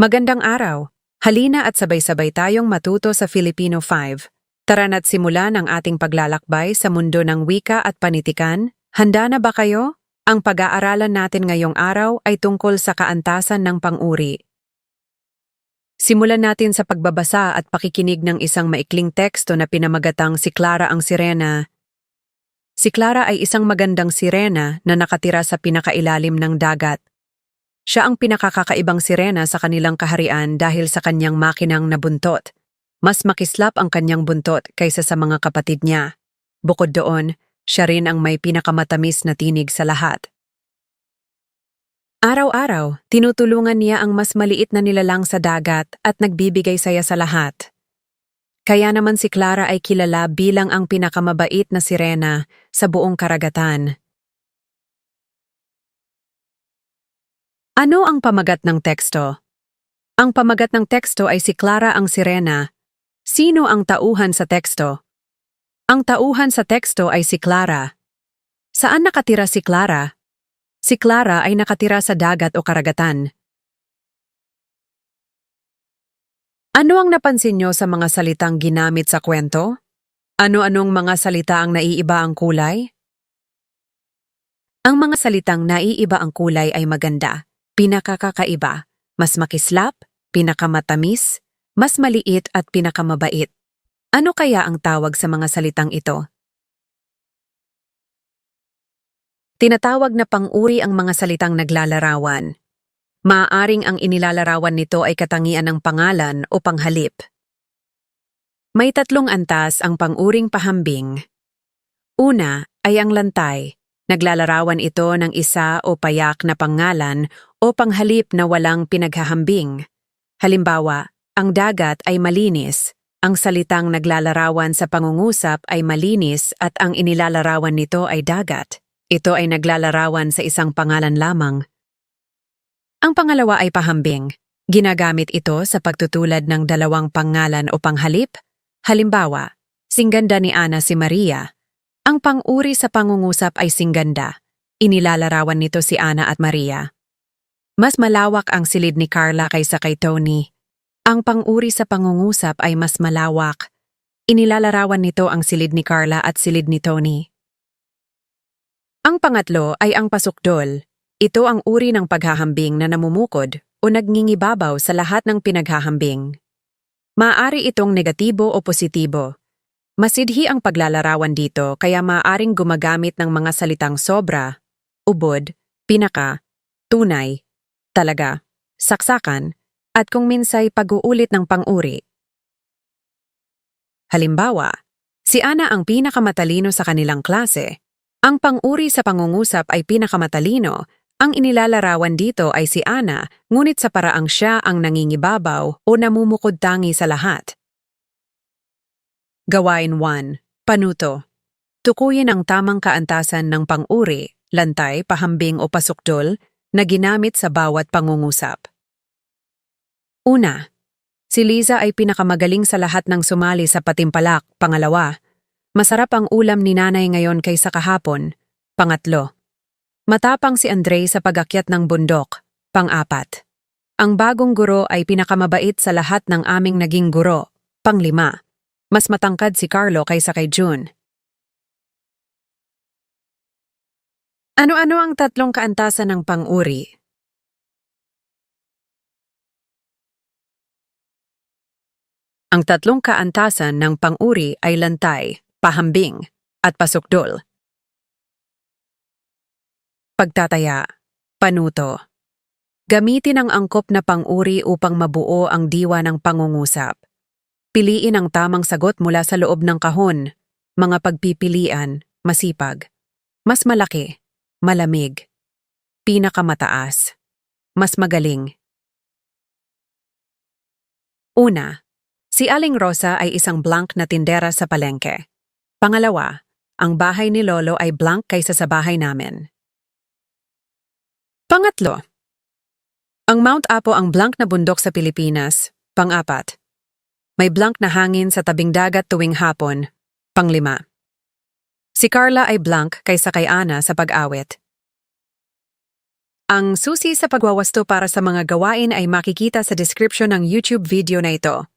Magandang araw. Halina at sabay-sabay tayong matuto sa Filipino 5. Tara na't simulan ang ating paglalakbay sa mundo ng wika at panitikan. Handa na ba kayo? Ang pag-aaralan natin ngayong araw ay tungkol sa kaantasan ng pang-uri. Simulan natin sa pagbabasa at pakikinig ng isang maikling teksto na pinamagatang si Clara ang Sirena. Si Clara ay isang magandang sirena na nakatira sa pinakailalim ng dagat. Siya ang pinakakakaibang sirena sa kanilang kaharian dahil sa kanyang makinang nabuntot. Mas makislap ang kanyang buntot kaysa sa mga kapatid niya. Bukod doon, siya rin ang may pinakamatamis na tinig sa lahat. Araw-araw, tinutulungan niya ang mas maliit na nilalang sa dagat at nagbibigay saya sa lahat. Kaya naman si Clara ay kilala bilang ang pinakamabait na sirena sa buong karagatan. Ano ang pamagat ng teksto? Ang pamagat ng teksto ay si Clara ang sirena. Sino ang tauhan sa teksto? Ang tauhan sa teksto ay si Clara. Saan nakatira si Clara? Si Clara ay nakatira sa dagat o karagatan. Ano ang napansin nyo sa mga salitang ginamit sa kwento? Ano-anong mga salita ang naiiba ang kulay? Ang mga salitang naiiba ang kulay ay maganda, pinakakakaiba, mas makislap, pinakamatamis, mas maliit at pinakamabait. Ano kaya ang tawag sa mga salitang ito? Tinatawag na pang-uri ang mga salitang naglalarawan. Maaaring ang inilalarawan nito ay katangian ng pangalan o panghalip. May tatlong antas ang pang-uring pahambing. Una ay ang lantay. Naglalarawan ito ng isa o payak na pangalan o panghalip na walang pinaghahambing. Halimbawa, ang dagat ay malinis, ang salitang naglalarawan sa pangungusap ay malinis at ang inilalarawan nito ay dagat. Ito ay naglalarawan sa isang pangalan lamang. Ang pangalawa ay pahambing. Ginagamit ito sa pagtutulad ng dalawang pangalan o panghalip. Halimbawa, singganda ni Ana si Maria. Ang pang-uri sa pangungusap ay singganda. Inilalarawan nito si Ana at Maria. Mas malawak ang silid ni Carla kaysa kay Tony. Ang pang-uri sa pangungusap ay mas malawak. Inilalarawan nito ang silid ni Carla at silid ni Tony. Ang pangatlo ay ang pasukdol. Ito ang uri ng paghahambing na namumukod o nagngingibabaw sa lahat ng pinaghahambing. Maaari itong negatibo o positibo. Masidhi ang paglalarawan dito kaya maaaring gumagamit ng mga salitang sobra, ubod, pinaka, tunay, talaga, saksakan, at kung minsay pag-uulit ng pang-uri. Halimbawa, si Ana ang pinakamatalino sa kanilang klase ang pang-uri sa pangungusap ay pinakamatalino, ang inilalarawan dito ay si Ana, ngunit sa paraang siya ang nangingibabaw o namumukod tangi sa lahat. Gawain 1. Panuto. Tukuyin ang tamang kaantasan ng pang-uri, lantay, pahambing o pasukdol na ginamit sa bawat pangungusap. Una, si Liza ay pinakamagaling sa lahat ng sumali sa patimpalak. Pangalawa, Masarap ang ulam ni nanay ngayon kaysa kahapon. Pangatlo. Matapang si Andre sa pagakyat ng bundok. Pang-apat. Ang bagong guro ay pinakamabait sa lahat ng aming naging guro. Panglima. Mas matangkad si Carlo kaysa kay June. Ano-ano ang tatlong kaantasan ng pang-uri? Ang tatlong kaantasan ng pang-uri ay lantay, pahambing, at pasukdol. Pagtataya, panuto. Gamitin ang angkop na pang-uri upang mabuo ang diwa ng pangungusap. Piliin ang tamang sagot mula sa loob ng kahon, mga pagpipilian, masipag. Mas malaki, malamig, pinakamataas, mas magaling. Una, si Aling Rosa ay isang blank na tindera sa palengke. Pangalawa, ang bahay ni Lolo ay blank kaysa sa bahay namin. Pangatlo, ang Mount Apo ang blank na bundok sa Pilipinas. Pangapat, may blank na hangin sa tabing dagat tuwing hapon. Panglima, si Carla ay blank kaysa kay Ana sa pag-awit. Ang susi sa pagwawasto para sa mga gawain ay makikita sa description ng YouTube video na ito.